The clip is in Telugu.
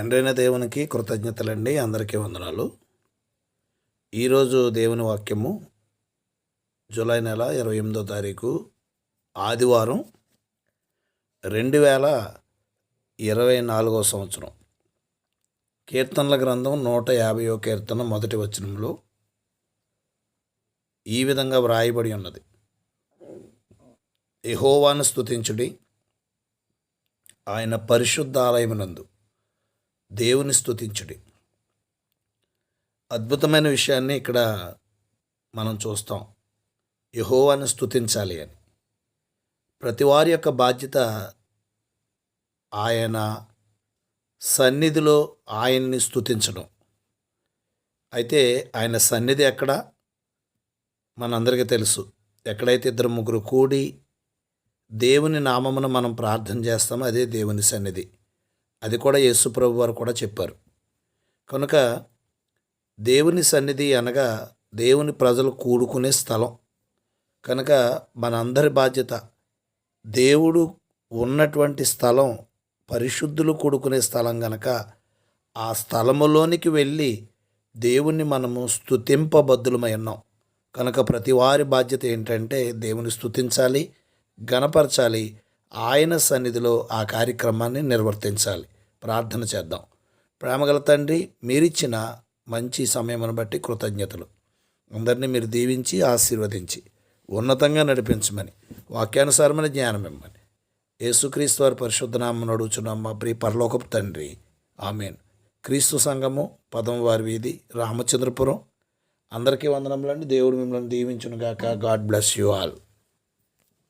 తండ్రైన దేవునికి కృతజ్ఞతలండి. అందరికీ వందనాలు. ఈరోజు దేవుని వాక్యము జూలై నెల ఇరవై ఎనిమిదో తారీఖు ఆదివారం రెండు వేల ఇరవై నాలుగో సంవత్సరం. కీర్తనల గ్రంథం నూట యాభైయో కీర్తన మొదటి వచనంలో ఈ విధంగా వ్రాయబడి ఉన్నది. ఎహోవాను స్తుతించుడి. ఆయన పరిశుద్ధాలయమునందు దేవుని స్థుతించుడి అద్భుతమైన విషయాన్ని ఇక్కడ మనం చూస్తాం. యహోవాని స్థుతించాలి అని. ప్రతి వారి యొక్క బాధ్యత ఆయన సన్నిధిలో ఆయన్ని స్థుతించడం అయితే ఆయన సన్నిధి ఎక్కడ? మనందరికీ తెలుసు. ఎక్కడైతే ఇద్దరు ముగ్గురు కూడి దేవుని నామమును మనం ప్రార్థన చేస్తామో అదే దేవుని సన్నిధి. అది కూడా యేసుప్రభు వారు కూడా చెప్పారు. కనుక దేవుని సన్నిధి అనగా దేవుని ప్రజలు కూడుకునే స్థలం. కనుక మనందరి బాధ్యత దేవుడు ఉన్నటువంటి స్థలం పరిశుద్ధులు కూడుకునే స్థలం గనక ఆ స్థలములోనికి వెళ్ళి దేవుణ్ణి మనము స్తుతింపబద్దులమై ఉన్నాం. కనుక ప్రతి వారి బాధ్యత ఏంటంటే దేవుని స్థుతించాలి గణపరచాలి ఆయన సన్నిధిలో ఆ కార్యక్రమాన్ని నిర్వర్తించాలి. ప్రార్థన చేద్దాం. ప్రేమగల తండ్రి మీరిచ్చిన మంచి సమయమును బట్టి కృతజ్ఞతలు. అందరినీ మీరు దీవించి ఆశీర్వదించి ఉన్నతంగా నడిపించమని వాక్యానుసారమైన జ్ఞానం ఇమ్మని. యేసుక్రీస్తు వారి పరిశుద్ధనామం నడుచున్నాం మా ప్రియ పరలోకపు తండ్రి. ఆమెన్. క్రీస్తు సంఘము పదం వారి వీధి రామచంద్రపురం. అందరికీ వందనములండి. దేవుడు మిమ్మల్ని దీవించునుగాక. God bless you all.